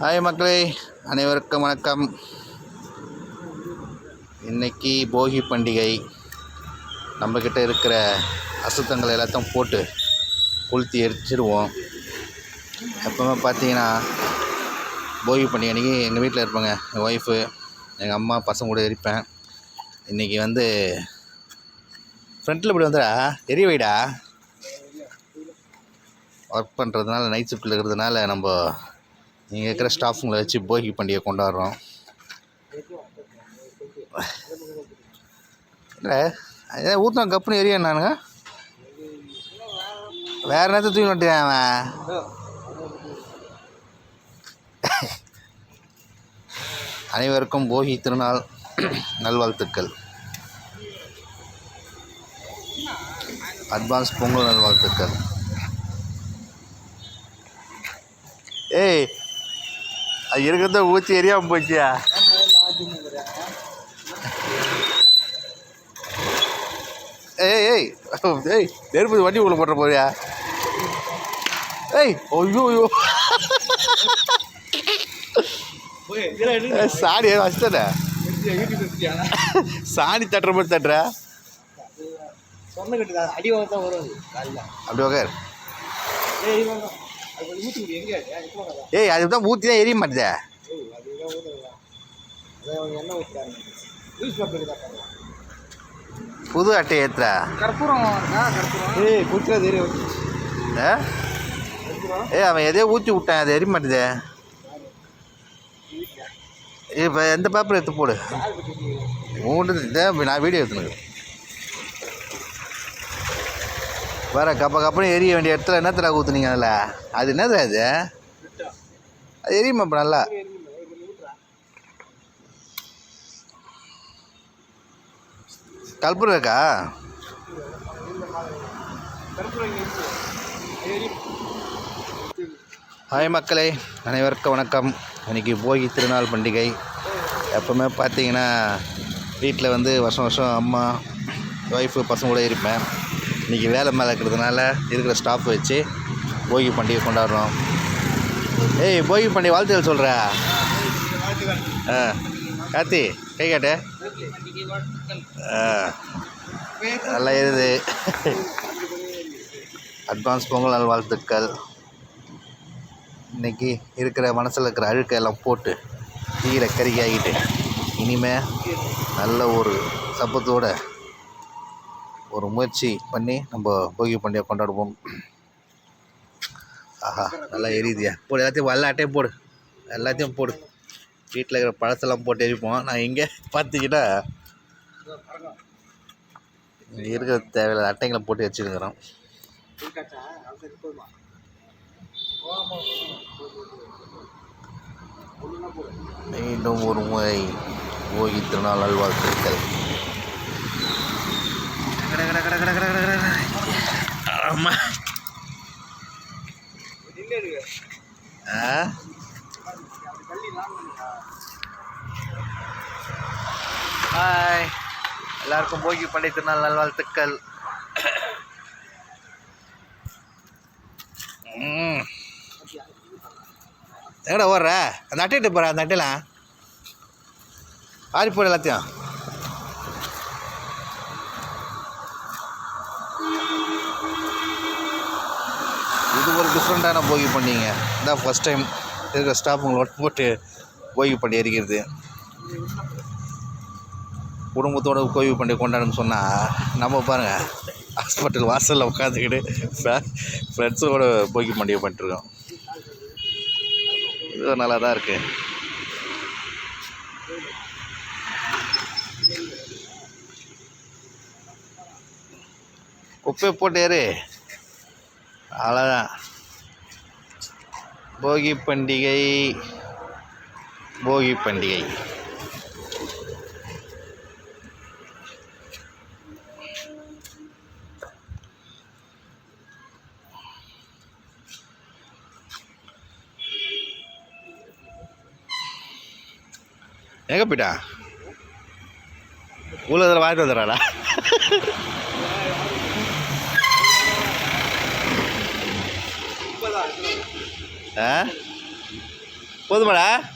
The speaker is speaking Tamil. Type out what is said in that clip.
ஹாய் மக்களே அனைவருக்கும் வணக்கம். இன்றைக்கி போகி பண்டிகை. நம்மக்கிட்ட இருக்கிற அசுத்தங்கள் எல்லாத்தையும் போட்டு கொளுத்தி எரிச்சிடுவோம் எப்போவுமே பார்த்தீங்கன்னா போகி பண்டிகை அன்றைக்கி எங்கள் வீட்டில் இருப்பாங்க. எங்கள் ஒய்ஃபு எங்கள் அம்மா பசங்க கூட எரிப்பேன். இன்றைக்கி வந்து ஃப்ரண்ட்டில் இப்படி வந்துடா எரிய வைடா. ஒர்க் பண்ணுறதுனால நைட் ஷிஃப்ட்டில் இருக்கிறதுனால நம்ம இங்கே இருக்கிற ஸ்டாஃபுங்களை வச்சு போகி பண்டிகை கொண்டாடுறோம். இல்லை அதே ஊற்றினா கப்புன்னு எரிய நானுங்க வேறு நேரத்தை தூக்கி நட்டுறேன் அவன்? அனைவருக்கும் போகி திருநாள் நல்வாழ்த்துக்கள். அட்வான்ஸ் பொங்கல் நல்வாழ்த்துக்கள். ஏய் அது இருக்கிறத ஊற்றி எரியாமல் போச்சியா? ஏய் ஏய் ஏய் நெருப்பு வண்டி உள்ள போட்டுற போறியா? ஏய் ஐயோ ஐயோ. சாணி வச்சுட்டே சாணி தட்டுற மாதிரி தட்டுற? சொன்ன கட்டு அடி வரும். அப்படி உக்கார். ஏய் அதுதான் ஊற்றி தான் எரிய மாட்டேதே. புது அட்டை ஏற்றுற கற்பூரம் ஏய் ஏ கற்பூரம் ஏய் அவன் எதையோ ஊற்றி விட்டான் அது எரிய மாட்டேதே. இப்போ எந்த பேப்பர் எடுத்து போடு. மூணு நான் வீடியோ எடுத்துனுக்கு வேற கப்ப கப்பன்னு எரிய வேண்டிய இடத்துல என்னத்துல ஊற்றுனீங்க அதில்? அது என்னது அது அது எரியுமா இப்போ நல்லா? கல்பூரம் இருக்கா? ஹாய் மக்களே அனைவருக்கும் வணக்கம். இன்னைக்கு போகி திருநாள் பண்டிகை. எப்போவுமே பார்த்தீங்கன்னா வீட்டில் வந்து வருஷம் வருஷம் அம்மா ஒய்ஃபு பசங்க கூட இருப்பேன். இன்றைக்கி வேலை மேலே இருக்கிறதுனால இருக்கிற ஸ்டாஃப் வச்சு போகி பண்டிகை கொண்டாடுறோம். ஏய் போகி பண்டிகை வாழ்த்துக்கள் சொல்கிற ஆ கார்த்தி கை காட்டு. ஆ நல்லா இருது அட்வான்ஸ் பொங்கல் நல் வாழ்த்துக்கள். இன்றைக்கி இருக்கிற மனசில் இருக்கிற அழுக்கையெல்லாம் போட்டு தீர கருகி இனிமே நல்ல ஒரு சப்பத்தோட ஒரு முயற்சி பண்ணி நம்ம போகி பண்டிகை கொண்டாடுவோம். ஆஹா நல்லா எரியுதியா. போடு எல்லாத்தையும் எல்லா அட்டையும் போடு. எல்லாத்தையும் போடு. வீட்டில் இருக்கிற பழசெல்லாம் போட்டு எரிப்போம். நான் இங்கே பார்த்தீங்கன்னா இங்க இருக்கிற தேவையில்லாத அட்டைங்களை போட்டு வச்சுருக்கிறோம் மீண்டும் ஒரு முறை போகி திருநாள் நல்வாழ்த்துக்கள். ஆமா. நின்று இருக்கு ஆ அது கள்ளி லாங் பண்ணிக்கா ஹாய் எல்லாருக்கும் போகி பண்டிகை திருநாள் நல்வாழ்த்துக்கள். எங்கடா ஓடுற? அந்த அட்டையிட்டு போகிற அந்த அட்டையில? ஆடி போடு எல்லாத்தையும். ஒரு டிஃப்ரெண்ட்டான போகி பண்டிகைங்க இதான் ஃபஸ்ட் டைம் இருக்கிற ஸ்டாஃபுங்களோட போட்டு போகி பண்டிகை எரிக்கிறது. குடும்பத்தோட கோவி பண்டிகை கொண்டாடுன்னு சொன்னால் நம்ம பாருங்கள் ஹாஸ்பிட்டல் வாசலில் உட்காந்துக்கிட்டு ஃப்ரெண்ட்ஸோட போகி பண்டிகை பண்ணிட்டுருக்கோம். இது நல்லா தான் இருக்குது குப்பையை போட்டு ஏறு. அவ்வளோதான் போகி பண்டிகை போகி பண்டிகை எங்கே போயிட்டா? உள்ள வாங்கிட்டு வந்துடுறாடா ஆ போதுமாடா